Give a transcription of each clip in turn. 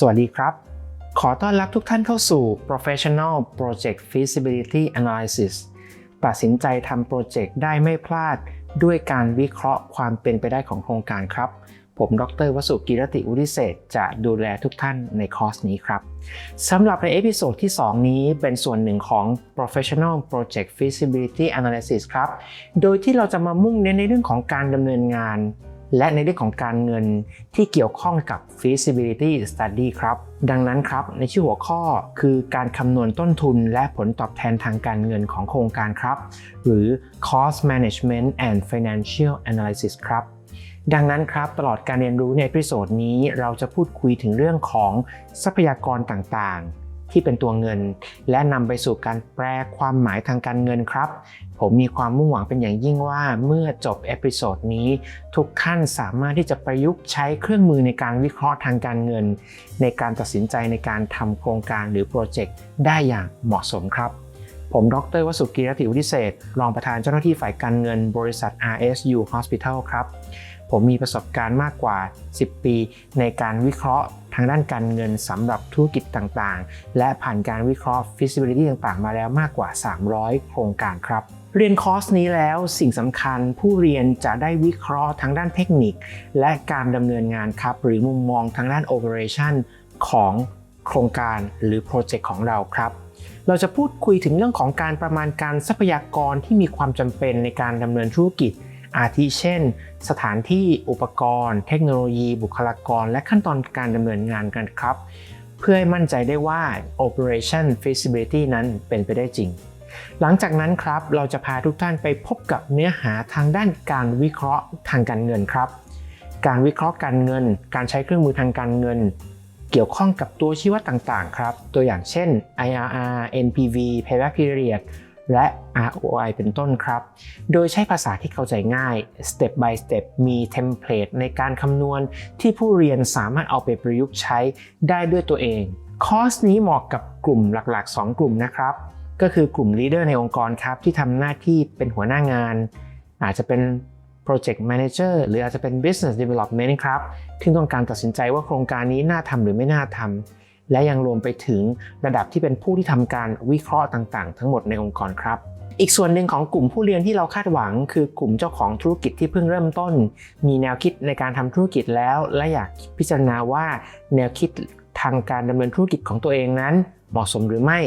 สวัสดีครับ ขอต้อนรับทุกท่านเข้าสู่ Professional Project Feasibility Analysis ตัดสินใจทำโปรเจกต์ได้ไม่พลาด ด้วยการวิเคราะห์ความเป็นไปได้ของโครงการครับ ผมดรวสุกิรติอุทิเศษจะดูแลทุกท่านในคอร์สนี้ครับสำหรับในเอพิโซดที่ 2 นี้เป็นส่วนหนึ่งของ Professional Project Feasibility Analysis ครับ โดยที่เราจะมามุ่งเน้นในเรื่องของการดำเนินงาน และในเรื่องของการเงินที่เกี่ยวข้องกับ feasibility study ครับ ดังนั้นครับ ในชื่อหัวข้อคือการคำนวณต้นทุนและผลตอบแทนทางการเงินของโครงการครับ หรือ cost management and financial analysis ครับดังนั้นครับตลอดการเรียนรู้ในพิโซดนี้เราจะพูดคุยถึงเรื่องของทรัพยากรต่างๆ ที่เป็นตัวเงิน และนำไปสู่การแปลความหมายทางการเงินครับ ผมมีความมุ่งหวังเป็นอย่างยิ่งว่าเมื่อจบเอพิโซดนี้ทุกท่านสามารถที่จะประยุกต์ใช้เครื่องมือในการวิเคราะห์ทางการเงิน ในการตัดสินใจในการทำโครงการหรือโปรเจกต์ได้อย่างเหมาะสมครับผมดรวสุกิรติอุทิเศษรองประธานเจ้าหน้าที่ฝ่ายการเงินบริษัท RSU Hospital ครับ ผมมีประสบการณ์มากกว่า 10 ปี ในการวิเคราะห์ทางด้านการเงินสำหรับธุรกิจต่างๆ และผ่านการวิเคราะห์ feasibility ต่างๆ มาแล้วมากกว่า 300 โครงการครับ เรียนคอร์สนี้แล้วสิ่งสำคัญผู้เรียนจะได้วิเคราะห์ทางด้านเทคนิค และการดำเนินงานครับ หรือมุมมองทางด้าน operation ของโครงการหรือโปรเจกต์ของเราครับเราจะพูดคุยถึงเรื่องของการประมาณการทรัพยากรที่มีความจำเป็นในการดำเนินธุรกิจ อาทิเช่น สถานที่อุปกรณ์ เทคโนโลยี บุคลากร และขั้นตอนการดำเนินงานกันครับ เพื่อให้มั่นใจได้ว่า operation feasibility นั้นเป็นไปได้จริง หลังจากนั้นครับเราจะพาทุกท่านไปพบกับเนื้อหาทางด้านการวิเคราะห์ทางการเงินครับ การวิเคราะห์การเงิน การใช้เครื่องมือทางการเงินเกี่ยวข้องกับตัวชี้วัดต่างๆ ครับ ตัวอย่างเช่น IRR NPV Payback Period และ ROI เป็นต้นครับ โดยใช้ภาษาที่เข้าใจง่าย Step by Step มีเทมเพลตในการคำนวณที่ผู้เรียนสามารถเอาไปประยุกต์ใช้ได้ด้วยตัวเอง คอร์สนี้เหมาะกับกลุ่มหลักๆ 2 กลุ่มนะครับ ก็คือกลุ่มลีดเดอร์ในองค์กรครับ ที่ทำหน้าที่เป็นหัวหน้างาน อาจจะเป็น Project Manager หรืออาจจะเป็น Business Development ครับที่ต้องการตัดสินใจว่าโครงการนี้น่าทำหรือไม่น่าทำ และยังรวมไปถึงระดับที่เป็นผู้ที่ทำการวิเคราะห์ต่างๆ ทั้งหมดในองค์กรครับ อีกส่วนหนึ่งของกลุ่มผู้เรียนที่เราคาดหวัง คือกลุ่มเจ้าของธุรกิจที่เพิ่งเริ่มต้น มีแนวคิดในการทำธุรกิจแล้ว และอยากพิจารณาว่าแนวคิดทางการดำเนินธุรกิจของตัวเองนั้น เหมาะสมหรือไม่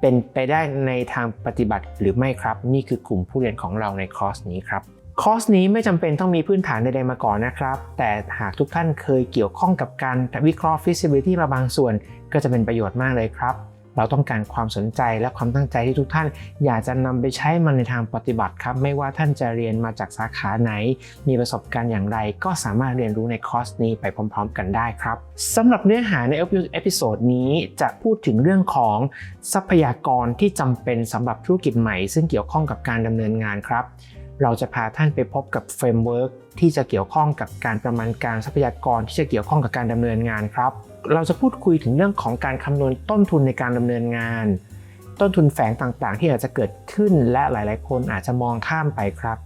เป็นไปได้ในทางปฏิบัติหรือไม่ครับ นี่คือกลุ่มผู้เรียนของเราในคอร์สนี้ครับ คอร์สนี้ไม่จำเป็นต้องมีพื้นฐานใดๆมาก่อนนะครับ แต่หากทุกท่านเคยเกี่ยวข้องกับการวิเคราะห์ feasibility มาบางส่วน ก็จะเป็นประโยชน์มากเลยครับ เราต้องการความสนใจและความตั้งใจที่ทุกท่าน อยากจะนำไปใช้มันในทางปฏิบัติครับ ไม่ว่าท่านจะเรียนมาจากสาขาไหน มีประสบการณ์อย่างไร ก็สามารถเรียนรู้ในคอร์สนี้ไปพร้อม ๆ กันได้ครับสำหรับเนื้อหาในเอพิโซดนี้จะพูดถึงเรื่องของทรัพยากรที่จำเป็นสำหรับธุรกิจใหม่ ซึ่งเกี่ยวข้องกับการดำเนินงานครับ เราจะพาท่านไปพบกับเฟรมเวิร์กที่จะเกี่ยวข้องกับการประมาณการทรัพยากรที่จะเกี่ยวข้องกับการดำเนินงานครับ เราจะพูดคุยถึงเรื่องของการคำนวณต้นทุนในการดำเนินงาน ต้นทุนแฝงต่างๆ ที่อาจจะเกิดขึ้นและหลาย ๆ คนอาจจะมองข้ามไปครับ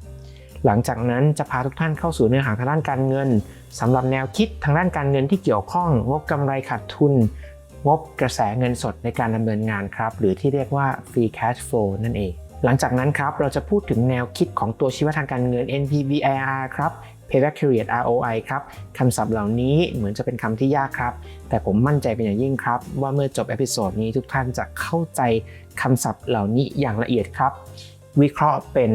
หลังจากนั้นจะพาทุกท่านเข้าสู่เนื้อหาทางด้านการเงินสำหรับแนวคิดทางด้านการเงินที่เกี่ยวข้องงบกำไรขาดทุน งบกระแสเงินสดในการดำเนินงานครับ หรือที่เรียกว่า free cash flow นั่นเอง หลังจากนั้นครับเราจะพูดถึงแนวคิดของตัวชี้วัดทางการเงิน NPV IRR ครับ Payback Period ROI ครับคำศัพท์เหล่านี้เหมือนจะเป็นคำที่ยากครับ แต่ผมมั่นใจเป็นอย่างยิ่งครับ ว่าเมื่อจบเอพิโซดนี้ทุกท่านจะเข้าใจคำศัพท์เหล่านี้อย่างละเอียดครับ วิเคราะห์เป็น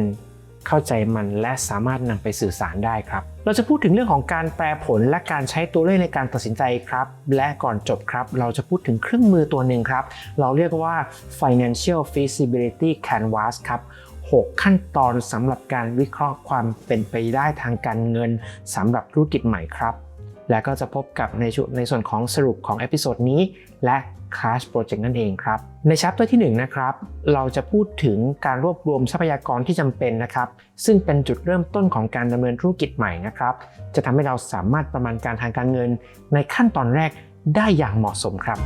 เข้าใจมันและสามารถนำไปสื่อสารได้ครับ เราจะพูดถึงเรื่องของการแปลผลและการใช้ตัวเลขในการตัดสินใจครับ และก่อนจบครับ เราจะพูดถึงเครื่องมือตัวหนึ่งครับ เราเรียกว่า financial feasibility canvas ครับ6 ขั้นตอนสำหรับการวิเคราะห์ความเป็นไปได้ทางการเงินสำหรับธุรกิจใหม่ครับ และก็จะพบกับในชุดในส่วนของสรุปของเอพิโซดนี้ และ Clash Project นั่นเองครับ ในชัปเตอร์ที่1นะครับ เราจะพูดถึงการรวบรวมทรัพยากรที่จำเป็นนะครับ ซึ่งเป็นจุดเริ่มต้นของการดำเนินธุรกิจใหม่นะครับ จะทำให้เราสามารถประมาณการทางการเงิน ในขั้นตอนแรกได้อย่างเหมาะสมครับ